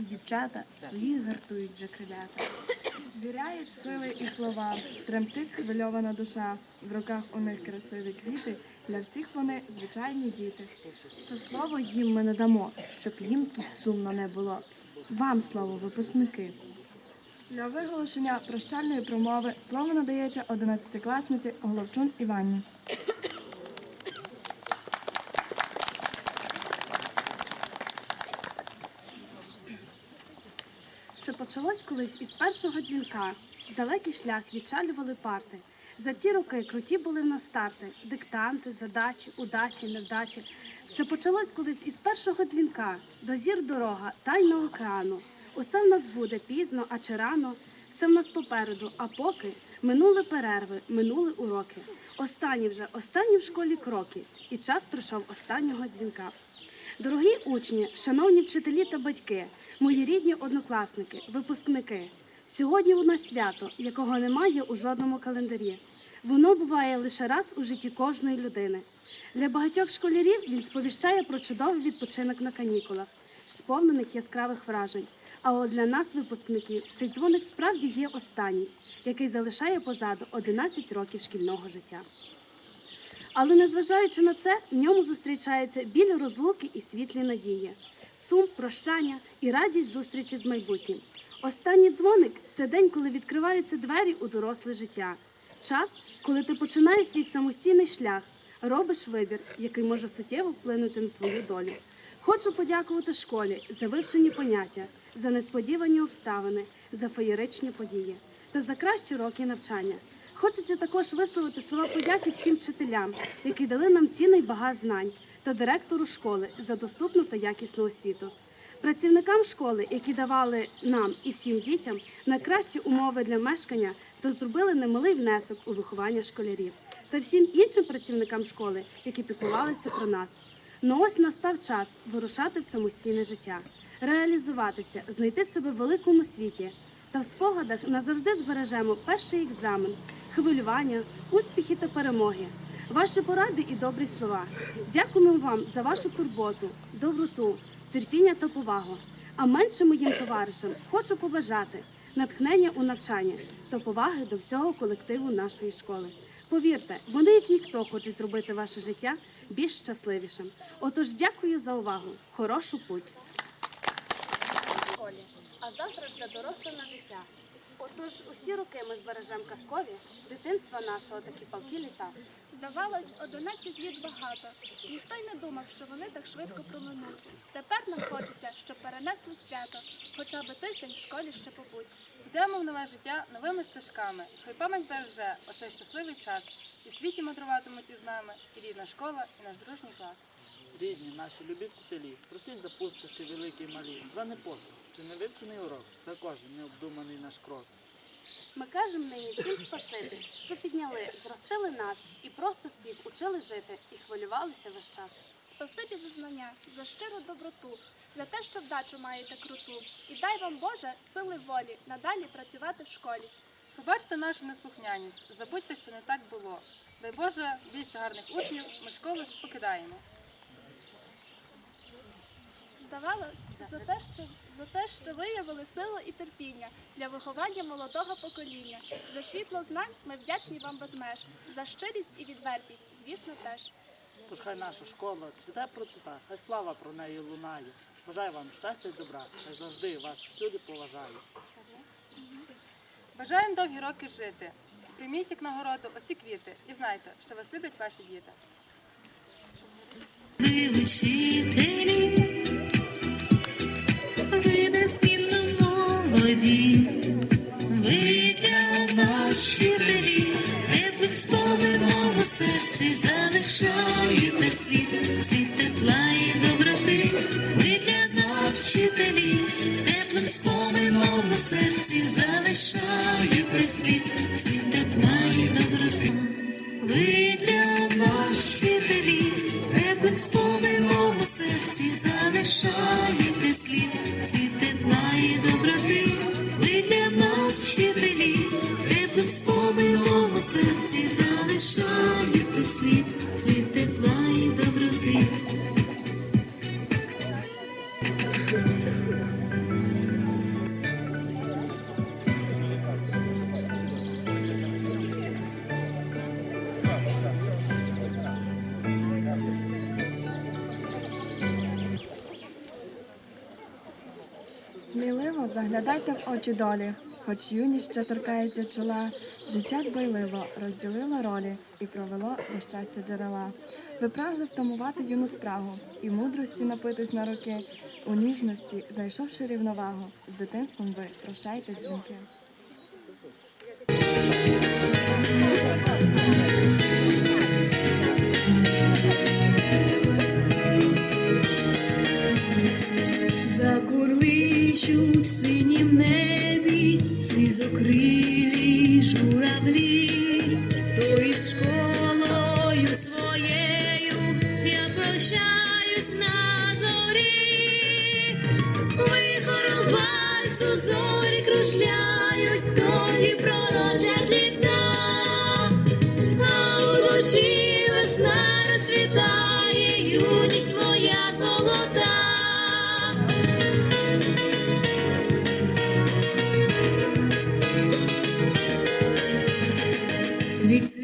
і дівчата своїх гартують вже крилята. Звіряють сили і слова, тремтить схвильована душа. В руках у них красиві квіти, для всіх вони звичайні діти. То слово їм ми надамо, щоб їм тут сумно не було. Вам слово, випускники. Для виголошення прощальної промови слово надається одинадцятикласниці Головчун Іванні. Все почалось колись із першого дзвінка. Далекий шлях відчалювали парти. За ці роки круті були в нас старти, диктанти, задачі, удачі, невдачі. Все почалось колись із першого дзвінка. До зір дорога, тайна океану. Усе в нас буде пізно, а чи рано. Все в нас попереду, а поки минули перерви, минули уроки. Останні вже, останні в школі кроки. І час прийшов останнього дзвінка. Дорогі учні, шановні вчителі та батьки, мої рідні однокласники, випускники. Сьогодні у нас свято, якого немає у жодному календарі. Воно буває лише раз у житті кожної людини. Для багатьох школярів він сповіщає про чудовий відпочинок на канікулах, сповнених яскравих вражень. А от для нас, випускників, цей дзвоник справді є останній, який залишає позаду 11 років шкільного життя. Але незважаючи на це, в ньому зустрічається біль розлуки і світлі надії, сум, прощання і радість зустрічі з майбутнім. Останній дзвоник це день, коли відкриваються двері у доросле життя. Час, коли ти починаєш свій самостійний шлях, робиш вибір, який може суттєво вплинути на твою долю. Хочу подякувати школі за вивчені поняття, за несподівані обставини, за феєричні події та за кращі роки навчання. Хочеться також висловити слова подяки всім вчителям, які дали нам цінний багаж знань, та директору школи за доступну та якісну освіту. Працівникам школи, які давали нам і всім дітям найкращі умови для мешкання та зробили немалий внесок у виховання школярів, та всім іншим працівникам школи, які піклувалися про нас. Ну ось настав час вирушати в самостійне життя, реалізуватися, знайти себе в великому світі. Та в спогадах назавжди збережемо перший екзамен, хвилювання, успіхи та перемоги, ваші поради і добрі слова. Дякуємо вам за вашу турботу, доброту, терпіння та повагу. А меншим моїм товаришам хочу побажати натхнення у навчанні та поваги до всього колективу нашої школи. Повірте, вони, як ніхто, хочуть зробити ваше життя більш щасливішим. Отож, дякую за увагу. Хорошу путь. а завтра ж для дорослого життя. Отож, усі роки ми збережемо казкові, дитинства нашого такі палки літа. Здавалось, 11 літ багато. Ніхто й не думав, що вони так швидко проминуть. Тепер нам хочеться, щоб перенесли свято, хоча б тиждень в школі ще побудь. Йдемо в нове життя новими стежками. Хай пам'ять береже оцей щасливий час. І світі мандруватимуть із нами, і рідна школа, і наш дружній клас. Рідні наші любі вчителі, простіть за пустощі великі і малі, за непослух, чи не вивчений урок, за кожен необдуманий наш крок. Ми кажемо нині всім спасибі, що підняли, зростили нас і просто всіх учили жити і хвилювалися весь час. Спасибі за знання, за щиру доброту, за те, що вдачу маєте круту. І дай вам Боже сили волі надалі працювати в школі. Пробачте нашу неслухняність, забудьте, що не так було. Дай Боже, більше гарних учнів, ми школу ж покидаємо. Здавалося, за те, що за те, що виявили силу і терпіння для виховання молодого покоління. За світло знань ми вдячні вам без меж, за щирість і відвертість, звісно, теж. Тож хай наша школа цвіте процвіта, хай слава про неї лунає. Бажаю вам щастя й добра, хай завжди вас всюди поважаю. Бажаємо довгі роки жити. Прийміть як нагороду оці квіти і знайте, що вас люблять ваші діти. this. Сміливо заглядайте в очі долі, хоч юність ще торкається чола, життя дбайливо розділило ролі і провело до щастя джерела. Ви прагли втамувати юну спрагу і мудрості напитись на роки, у ніжності, знайшовши рівновагу, з дитинством ви прощайте дзвінки. Закурличуть в синім небі, слізокрилі журавлі, то із школою своєю я прощаюсь на зорі, вихором вальсу зорі кружляють, долі пророчать літа, а у душі весна розцвітає, юність Відцвіли